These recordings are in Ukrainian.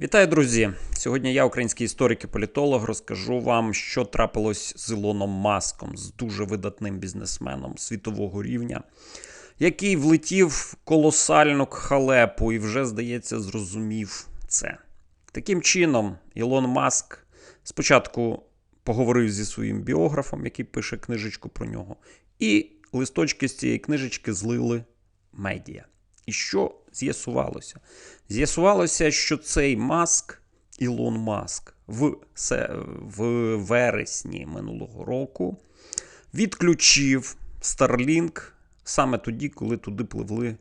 Вітаю, друзі! Сьогодні я, український історик і політолог, розкажу вам, що трапилось з Ілоном Маском, з дуже видатним бізнесменом світового рівня, який влетів в колосальну халепу і вже, здається, зрозумів це. Таким чином, Ілон Маск спочатку поговорив зі своїм біографом, який пише книжечку про нього, і листочки з цієї книжечки злили медіа. І що з'ясувалося? З'ясувалося, що цей Маск, Ілон Маск, в, в вересні минулого року відключив Starlink саме тоді, коли туди пливли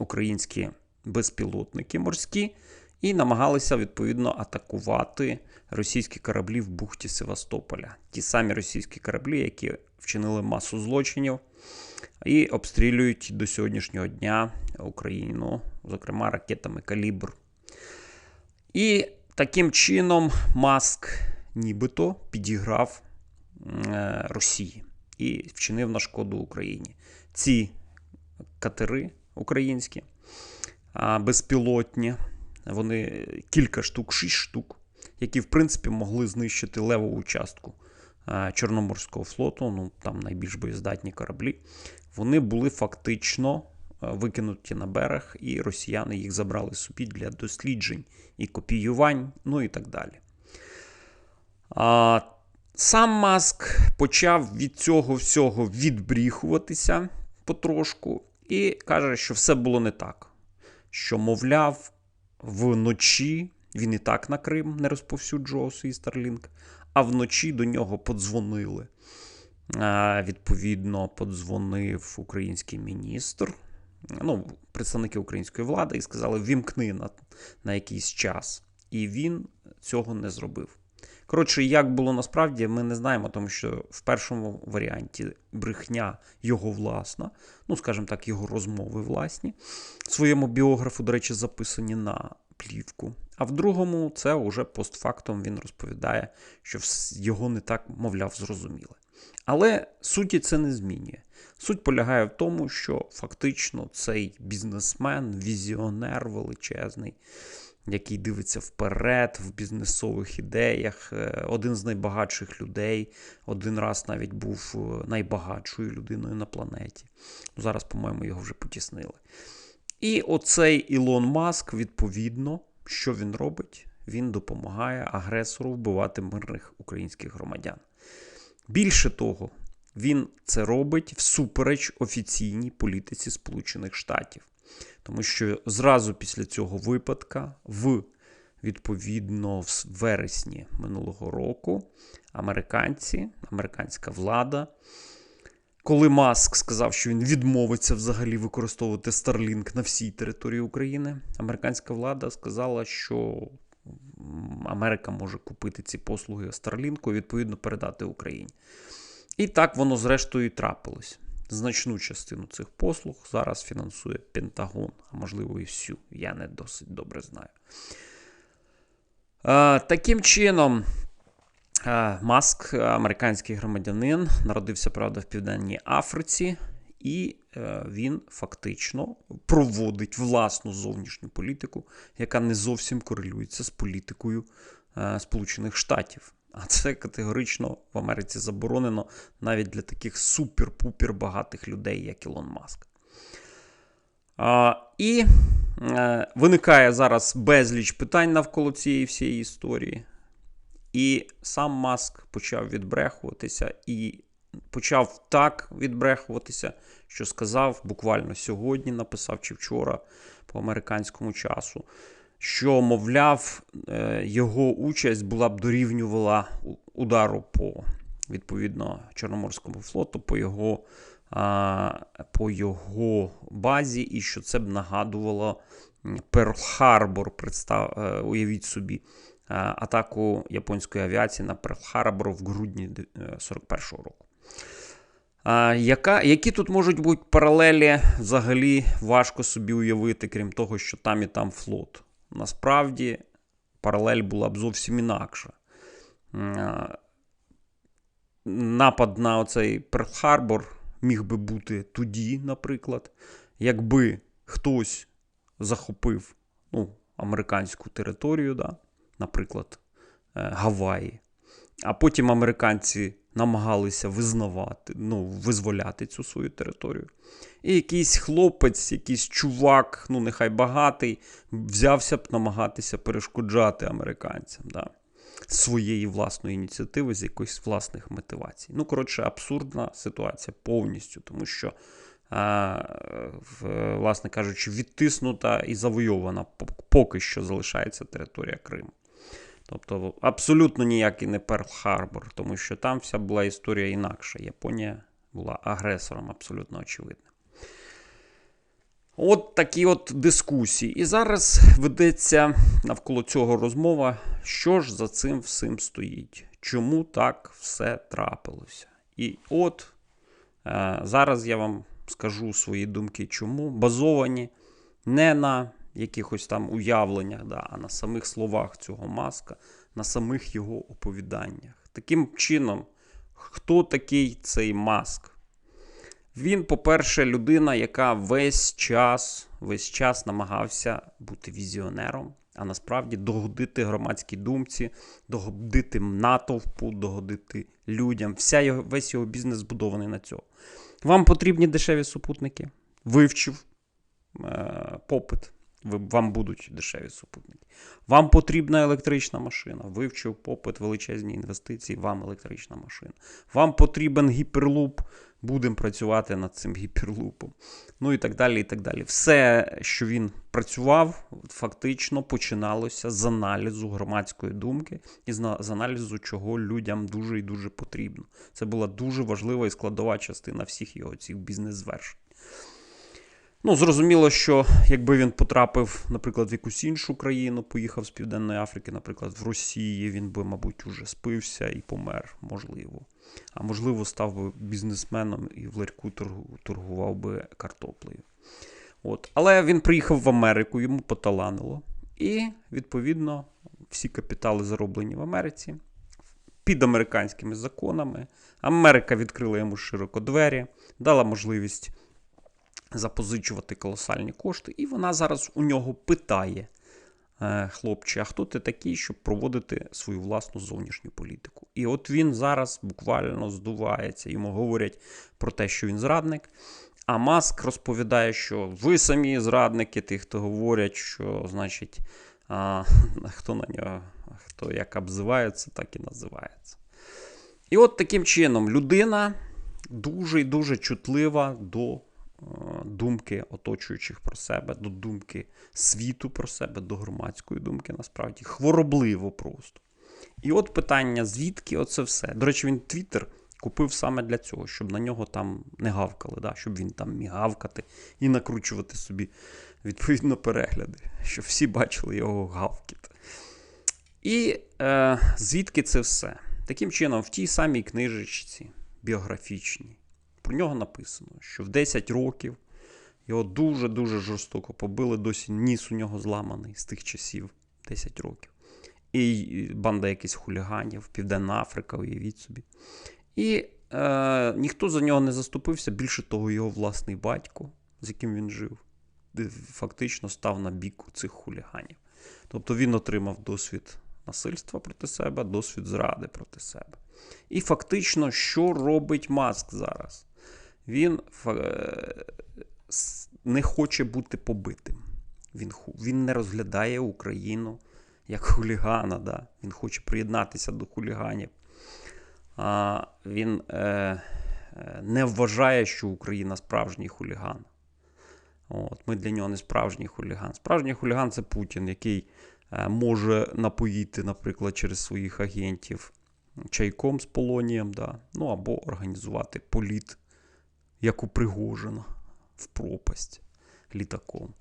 українські безпілотники морські і намагалися відповідно атакувати російські кораблі в бухті Севастополя. Ті самі російські кораблі, які вчинили масу злочинів і обстрілюють до сьогоднішнього дня Україну, зокрема ракетами Калібр. І таким чином Маск нібито підіграв е, Росії і вчинив на шкоду Україні. Ці катери українські, безпілотні, вони кілька штук, шість штук, які, в принципі, могли знищити левову частку а, Чорноморського флоту, ну там найбільш боєздатні кораблі. Вони були фактично е, викинуті на берег, і росіяни їх забрали собі для досліджень і копіювань, ну і так далі. А, сам Маск почав від цього всього відбріхуватися потрошку і каже, що все було не так. Що, мовляв, вночі він і так на Крим не розповсюджував свій Starlink, а вночі до нього подзвонили. Відповідно, подзвонив український міністр, ну, представники української влади, і сказали: вімкни на, на якийсь час. І він цього не зробив. Коротше, як було насправді, ми не знаємо, тому що в першому варіанті брехня його власна, ну, скажімо так, його розмови власні. Своєму біографу, до речі, записані на плівку. А в другому, це вже постфактом він розповідає, що його не так, мовляв, зрозуміли. Але суті це не змінює. Суть полягає в тому, що фактично цей бізнесмен, візіонер величезний, який дивиться вперед в бізнесових ідеях, е, один з найбагатших людей, один раз навіть був е, найбагатшою людиною на планеті. Зараз, по-моєму, його вже потіснили. І оцей Ілон Маск, відповідно, що він робить? Він допомагає агресору вбивати мирних українських громадян. Більше того, він це робить всупереч офіційній політиці Сполучених Штатів. Тому що зразу після цього випадка, в відповідно в вересні минулого року, американці, американська влада, коли Маск сказав, що він відмовиться взагалі використовувати Starlink на всій території України, американська влада сказала, що Америка може купити ці послуги Starlink і відповідно передати Україні. І так воно зрештою і трапилось. Значну частину цих послуг зараз фінансує Пентагон, а можливо і всю. Я не досить добре знаю. Таким чином, Маск, американський громадянин, народився, правда, в Південній Африці, і е, він фактично проводить власну зовнішню політику, яка не зовсім корелюється з політикою е, Сполучених Штатів. А це категорично в Америці заборонено навіть для таких супер-пупер багатих людей, як Ілон Маск. І е, виникає зараз безліч питань навколо цієї всієї історії. І сам Маск почав відбрехуватися і почав так відбрехуватися, що сказав буквально сьогодні, написав чи вчора по американському часу, що, мовляв, е, його участь була б дорівнювала удару по відповідно Чорноморському флоту, по його, по його базі, і що це б нагадувало Перл-Харбор. Представ, е, уявіть собі, атаку японської авіації на Перл-Харбор в грудні е, 41-го року. А, яка, які тут можуть бути паралелі, взагалі важко собі уявити, крім того, що там і там флот. Насправді, паралель була б зовсім інакша. Напад на оцей Перл-Харбор міг би бути тоді, наприклад, якби хтось захопив, ну, американську територію, да, наприклад, е, Гаваї. А потім американці намагалися визнавати, ну, визволяти цю свою територію. І якийсь хлопець, якийсь чувак, ну нехай багатий, взявся б намагатися перешкоджати американцям. Да? Своєї власної ініціативи, з якоїсь власних мотивацій. Ну, коротше, абсурдна ситуація повністю, тому що, а, в- власне кажучи, відтиснута і завойована поки що залишається територія Криму. Тобто абсолютно ніякий не Перл-Харбор, тому що там вся була історія інакша. Японія була агресором, абсолютно очевидно. От такі от дискусії. І зараз ведеться навколо цього розмова, що ж за цим всім стоїть, чому так все трапилося. І от е, зараз я вам скажу свої думки, чому базовані не на якихось там уявленнях, да, а на самих словах цього маска, на самих його оповіданнях. Таким чином, хто такий цей маск? Він, по-перше, людина, яка весь час, весь час намагався бути візіонером, а насправді догодити громадській думці, догодити натовпу, догодити людям. Вся його, весь його бізнес збудований на цьому. Вам потрібні дешеві супутники? Вивчив е, попит. Ви, вам будуть дешеві супутники. Вам потрібна електрична машина. Вивчив попит, величезні інвестиції, вам електрична машина. Вам потрібен гіперлуп. Будемо працювати над цим гіперлупом. Ну і так далі. і так далі. Все, що він працював, фактично починалося з аналізу громадської думки і з аналізу, чого людям дуже і дуже потрібно. Це була дуже важлива і складова частина всіх його цих бізнес-звершень. Ну, зрозуміло, що якби він потрапив, наприклад, в якусь іншу країну, поїхав з Південної Африки, наприклад, в Росії, він би, мабуть, уже спився і помер, можливо. А можливо, став би бізнесменом і в ларьку торгував би картоплею. От. Але він приїхав в Америку, йому поталанило. І, відповідно, всі капітали зароблені в Америці під американськими законами. Америка відкрила йому широко двері, дала можливість запозичувати колосальні кошти, і вона зараз у нього питає. «Е, Хлопче, а хто ти такий, щоб проводити свою власну зовнішню політику? І от він зараз буквально здувається. Йому говорять про те, що він зрадник. А Маск розповідає, що ви самі зрадники, ті, хто говорять, що, значить, а, хто на нього, хто як обзивається, так і називається. І от таким чином людина дуже і дуже чутлива до думки оточуючих про себе, до думки світу про себе, до громадської думки, насправді, хворобливо просто. І от питання, звідки оце все. До речі, він Твіттер купив саме для цього, щоб на нього там не гавкали, да? щоб він там міг гавкати і накручувати собі відповідно перегляди, щоб всі бачили його гавкіт. І е, звідки це все? Таким чином, в тій самій книжечці біографічній, про нього написано, що в 10 років його дуже-дуже жорстоко побили, досі ніс у нього зламаний з тих часів 10 років. І банда якихось хуліганів, Південна Африка, уявіть собі. І е, ніхто за нього не заступився. Більше того, його власний батько, з яким він жив, фактично став на бік цих хуліганів. Тобто він отримав досвід насильства проти себе, досвід зради проти себе. І фактично, що робить Маск зараз? Він не хоче бути побитим. Він, він не розглядає Україну як хулігана. Да? Він хоче приєднатися до хуліганів. А, він е, е, не вважає, що Україна справжній хуліган. От, ми для нього не справжній хуліган. Справжній хуліган це Путін, який е, може напоїти, наприклад, через своїх агентів чайком з полонієм, да? ну або організувати політ, як у Пригожина, в пропасть літаком.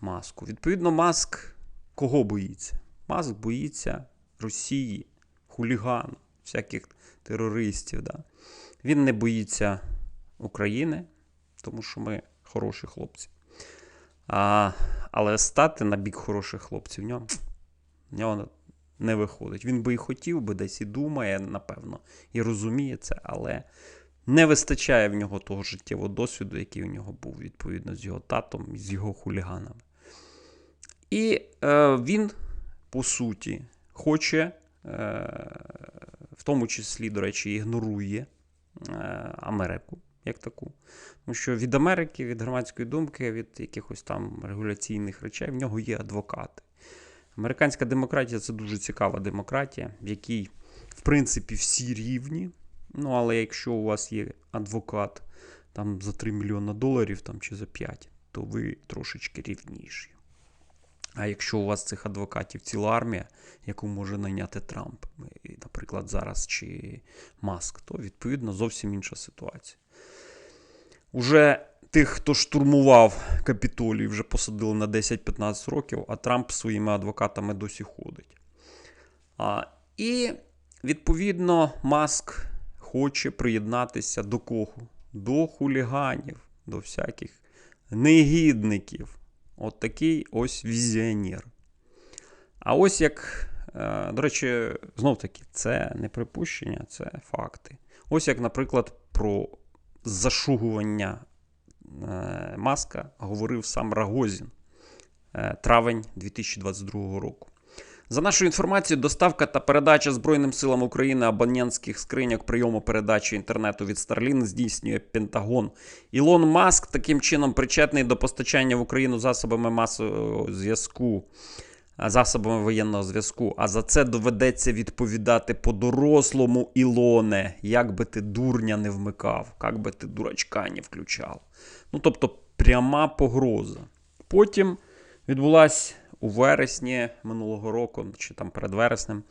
Маску. Відповідно, Маск кого боїться? Маск боїться Росії, хулігану, всяких терористів. Да? Він не боїться України, тому що ми хороші хлопці. А, але стати на бік хороших хлопців в нього, в нього не виходить. Він би і хотів би десь і думає, напевно, і розуміє це, але не вистачає в нього того життєвого досвіду, який у нього був, відповідно, з його татом і з його хуліганами. І е, він, по суті, хоче, е, в тому числі, до речі, ігнорує е, Америку як таку. Тому що від Америки, від громадської думки, від якихось там регуляційних речей в нього є адвокати. Американська демократія це дуже цікава демократія, в якій, в принципі, всі рівні. Ну, але якщо у вас є адвокат там за 3 мільйони доларів там, чи за 5, то ви трошечки рівніші. А якщо у вас цих адвокатів ціла армія, яку може найняти Трамп, наприклад, зараз чи Маск, то відповідно зовсім інша ситуація. Уже тих, хто штурмував Капітолій, вже посадили на 10-15 років, а Трамп своїми адвокатами досі ходить. А, І, відповідно, Маск хоче приєднатися до кого? До хуліганів, до всяких негідників. От такий ось візіонер. А ось як, е, до речі, знов таки, це не припущення, це факти. Ось як, наприклад, про зашугування е, маска говорив сам Рагозін е, травень 2022 року. За нашою інформацією, доставка та передача Збройним силам України абонентських скриньок прийому передачі інтернету від Starlink здійснює Пентагон. Ілон Маск таким чином причетний до постачання в Україну засобами масового зв'язку, засобами воєнного зв'язку. А за це доведеться відповідати по-дорослому, Ілоне, як би ти дурня не вмикав, як би ти дурачка не включав. Ну тобто пряма погроза. Потім відбулася у вересні минулого року, чи там перед вереснем,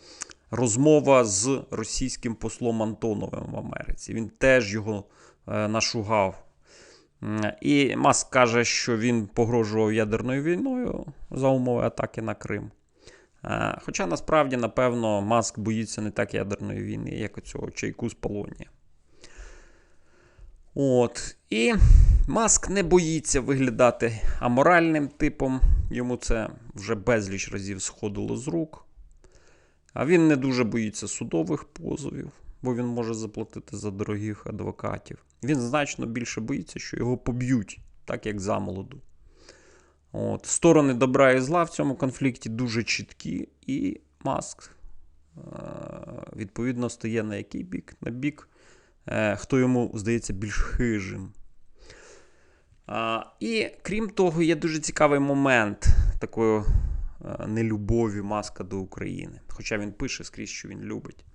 розмова з російським послом Антоновим в Америці. Він теж його е, нашугав. І Маск каже, що він погрожував ядерною війною за умови атаки на Крим. Е, хоча насправді, напевно, Маск боїться не так ядерної війни, як оцього чайку з Полонія. От. І Маск не боїться виглядати аморальним типом. Йому це вже безліч разів сходило з рук. А він не дуже боїться судових позовів, бо він може заплатити за дорогих адвокатів. Він значно більше боїться, що його поб'ють, так як замолоду. От. Сторони добра і зла в цьому конфлікті дуже чіткі, і Маск, е, відповідно, стає на який бік? На бік, е, хто йому здається більш хижим. І крім того, є дуже цікавий момент такої а, нелюбові маска до України. Хоча він пише скрізь, що він любить.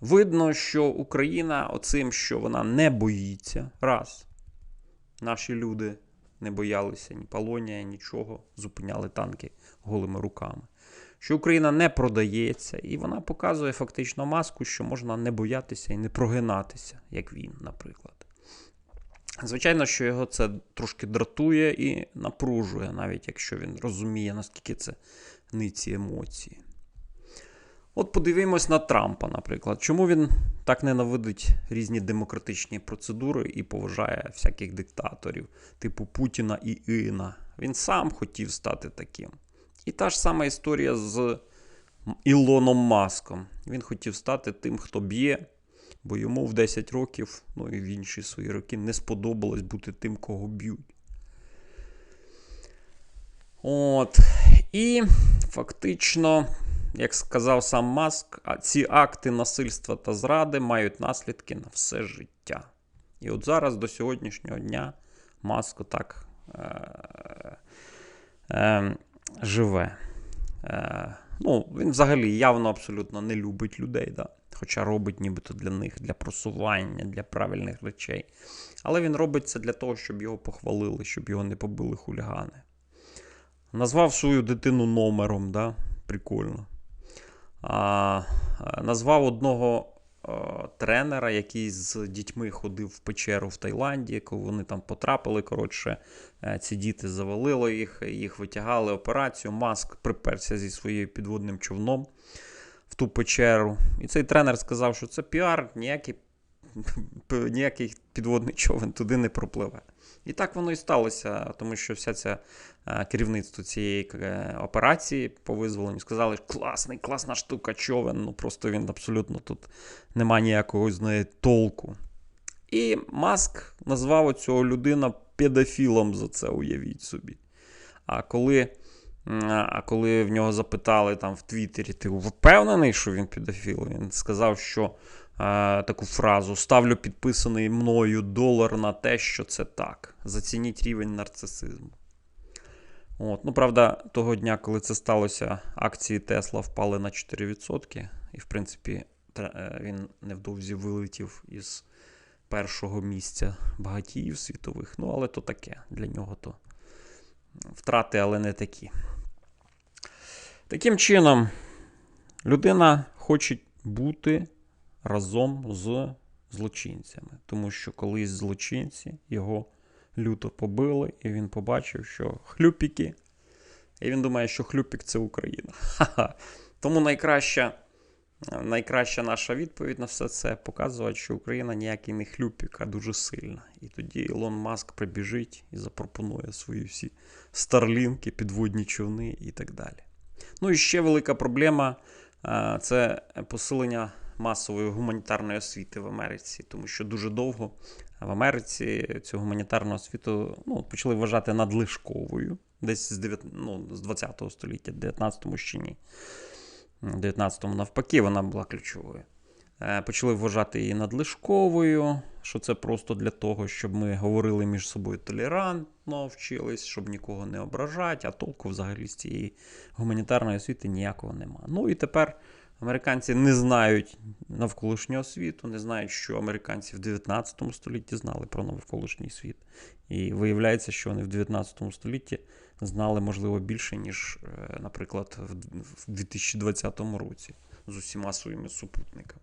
Видно, що Україна оцим, що вона не боїться, раз. Наші люди не боялися ні полонія, нічого, зупиняли танки голими руками. Що Україна не продається, і вона показує фактично маску, що можна не боятися і не прогинатися, як він, наприклад. Звичайно, що його це трошки дратує і напружує, навіть якщо він розуміє, наскільки це ниці емоції. От подивимось на Трампа, наприклад. Чому він так ненавидить різні демократичні процедури і поважає всяких диктаторів, типу Путіна і Іна. Він сам хотів стати таким. І та ж сама історія з Ілоном Маском. Він хотів стати тим, хто б'є бо йому в 10 років, ну і в інші свої роки, не сподобалось бути тим, кого б'ють. От. І фактично, як сказав сам Маск, ці акти насильства та зради мають наслідки на все життя. І от зараз до сьогоднішнього дня Маск так е- е- живе. Е- Ну, Він взагалі явно абсолютно не любить людей. Да? Хоча робить нібито для них, для просування, для правильних речей. Але він робить це для того, щоб його похвалили, щоб його не побили хулігани. Назвав свою дитину номером, да? прикольно. А, Назвав одного тренера, який з дітьми ходив в печеру в Таїланді, коли вони там потрапили. Коротше, е, ці діти завалило їх, їх витягали операцію. Маск приперся зі своїм підводним човном в ту печеру. І цей тренер сказав, що це піар, ніякий ніякий підводний човен туди не пропливе. І так воно і сталося, тому що вся ця е, керівництво цієї е, операції по визволенню сказали, що класний, класна штука, човен. Ну просто він абсолютно тут нема ніякого з неї толку. І Маск назвав цього людина педофілом за це, уявіть собі. А коли А коли в нього запитали там в Твіттері, ти впевнений, що він педофіл? Він сказав, що таку фразу: ставлю підписаний мною долар на те, що це так. Зацініть рівень нарцисизму. От. Ну, правда, того дня, коли це сталося, акції Тесла впали на 4%, і, в принципі, е, він невдовзі вилетів із першого місця багатіїв світових. Ну, але то таке. Для нього то втрати, але не такі. Таким чином, людина хоче бути разом з злочинцями, тому що колись злочинці його люто побили, і він побачив, що хлюпіки. І він думає, що хлюпік це Україна. Ха-ха. Тому найкраща, найкраща наша відповідь на все це показувати, що Україна ніякий не хлюпік, а дуже сильна. І тоді Ілон Маск прибіжить і запропонує свої всі старлінки, підводні човни і так далі. Ну і ще велика проблема це посилення масової гуманітарної освіти в Америці, тому що дуже довго в Америці цю гуманітарну освіту ну, почали вважати надлишковою десь з 9, ну, з 20 століття, 19-му ще ні. В 19-му навпаки вона була ключовою. Е, Почали вважати її надлишковою, що це просто для того, щоб ми говорили між собою толерантно, вчились, щоб нікого не ображати, а толку взагалі з цієї гуманітарної освіти ніякого нема. Ну і тепер американці не знають навколишнього світу, не знають, що американці в 19 столітті знали про навколишній світ. І виявляється, що вони в 19 столітті знали, можливо, більше, ніж, е, наприклад, в в 2020 році з усіма своїми супутниками.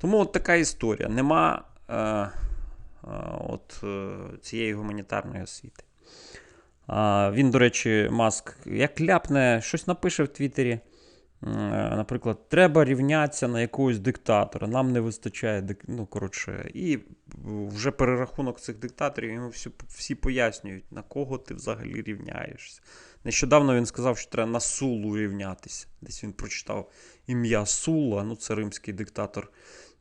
Тому от така історія. Нема е, е, от, е, цієї гуманітарної освіти. Він, до речі, Маск як ляпне, щось напише в Твіттері. Е, Наприклад, треба рівнятися на якогось диктатора, нам не вистачає ну, коротше, і вже перерахунок цих диктаторів йому всі, всі пояснюють, на кого ти взагалі рівняєшся. Нещодавно він сказав, що треба на Сулу рівнятися. Десь він прочитав ім'я Сула, ну це римський диктатор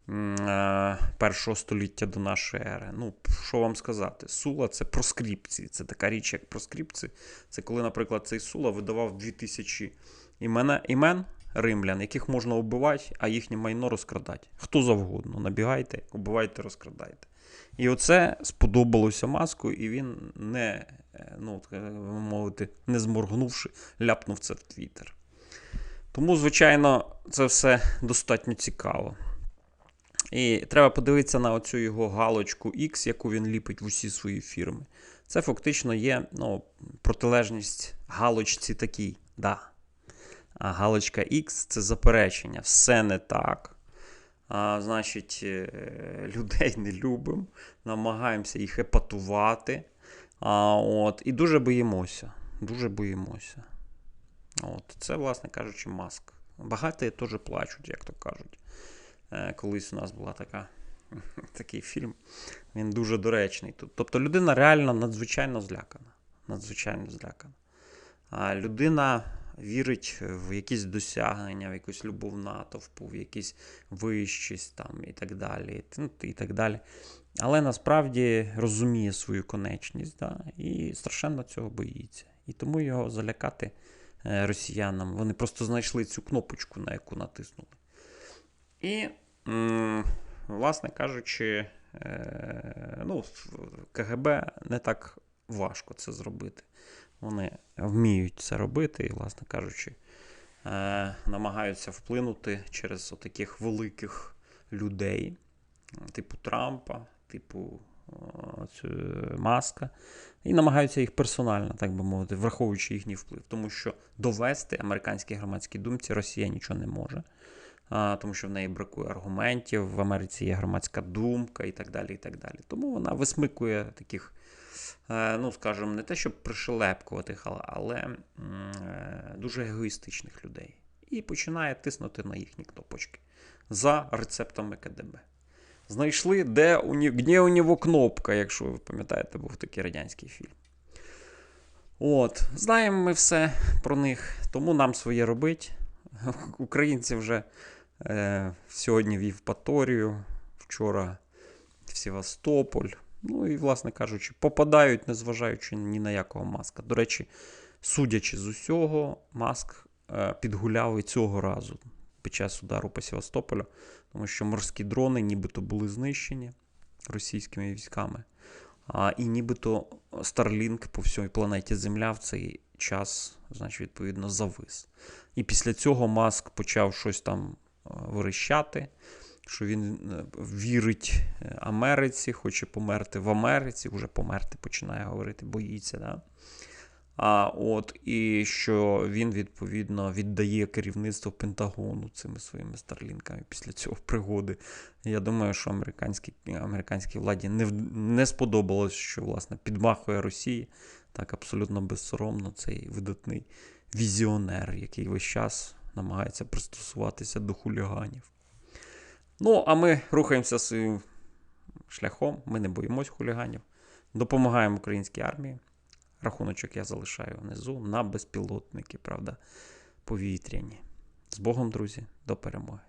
е, першого століття до нашої ери. Ну, що вам сказати? Сула це проскрипції. Це така річ, як проскрипції. Це коли, наприклад, цей Сула видавав 2000 імена, імен римлян, яких можна вбивати, а їхнє майно розкрадати. Хто завгодно. Набігайте, убивайте, розкрадайте. І оце сподобалося маску, і він не, е, ну, мовити, не зморгнувши, ляпнув це в Твіттер. Тому, звичайно, це все достатньо цікаво. І треба подивитися на оцю його галочку X, яку він ліпить в усі свої фірми. Це фактично є ну, протилежність галочці такій. Да. Галочка X це заперечення. Все не так. А, значить, е, людей не любимо, намагаємося їх епатувати. А, от, і дуже боїмося. Дуже боїмося. От, це, власне кажучи, маск. Багаті теж плачуть, як то кажуть. Е, колись у нас була така, такий фільм. Він дуже доречний. Тобто людина реально надзвичайно злякана. Надзвичайно злякана. А людина вірить в якісь досягнення, в якусь любов натовпу, в якісь вищість там, і так далі. І так далі. Але насправді розуміє свою конечність да, і страшенно цього боїться. І тому його залякати е, росіянам. Вони просто знайшли цю кнопочку, на яку натиснули. І, власне кажучи, е, ну, КГБ не так важко це зробити. Вони вміють це робити і, власне кажучи, е, намагаються вплинути через таких великих людей, типу Трампа, типу е, Маска, і намагаються їх персонально, так би мовити, враховуючи їхній вплив. Тому що довести американській громадській думці Росія нічого не може. Тому що в неї бракує аргументів, в Америці є громадська думка і так далі. і так далі. Тому вона висмикує таких, ну скажімо, не те, щоб пришелепкуватих, але, е, дуже егоїстичних людей. І починає тиснути на їхні кнопочки за рецептами КДБ. Знайшли, де у, де у нього кнопка, якщо ви пам'ятаєте, був такий радянський фільм. От, знаємо ми все про них, тому нам своє робить. Українці вже е, сьогодні в Євпаторію, вчора в Севастополь. Ну і, власне кажучи, попадають, незважаючи ні на якого маска. До речі, судячи з усього, Маск е, підгуляв і цього разу під час удару по Севастополю, тому що морські дрони нібито були знищені російськими військами. А, і нібито Starlink по всій планеті Земля в цей час, значить, відповідно, завис. І після цього Маск почав щось там е, верещати, що він е, вірить е, Америці, хоче померти в Америці, вже померти починає говорити, боїться. Да? А от і що він відповідно віддає керівництво Пентагону цими своїми старлінками після цього пригоди. Я думаю, що американській, американській владі не, не сподобалось, що власне підмахує Росії так абсолютно безсоромно цей видатний візіонер, який весь час намагається пристосуватися до хуліганів. Ну, а ми рухаємося своїм шляхом, ми не боїмось хуліганів, допомагаємо українській армії. Рахуночок я залишаю внизу на безпілотники, правда, повітряні. З Богом, друзі, до перемоги.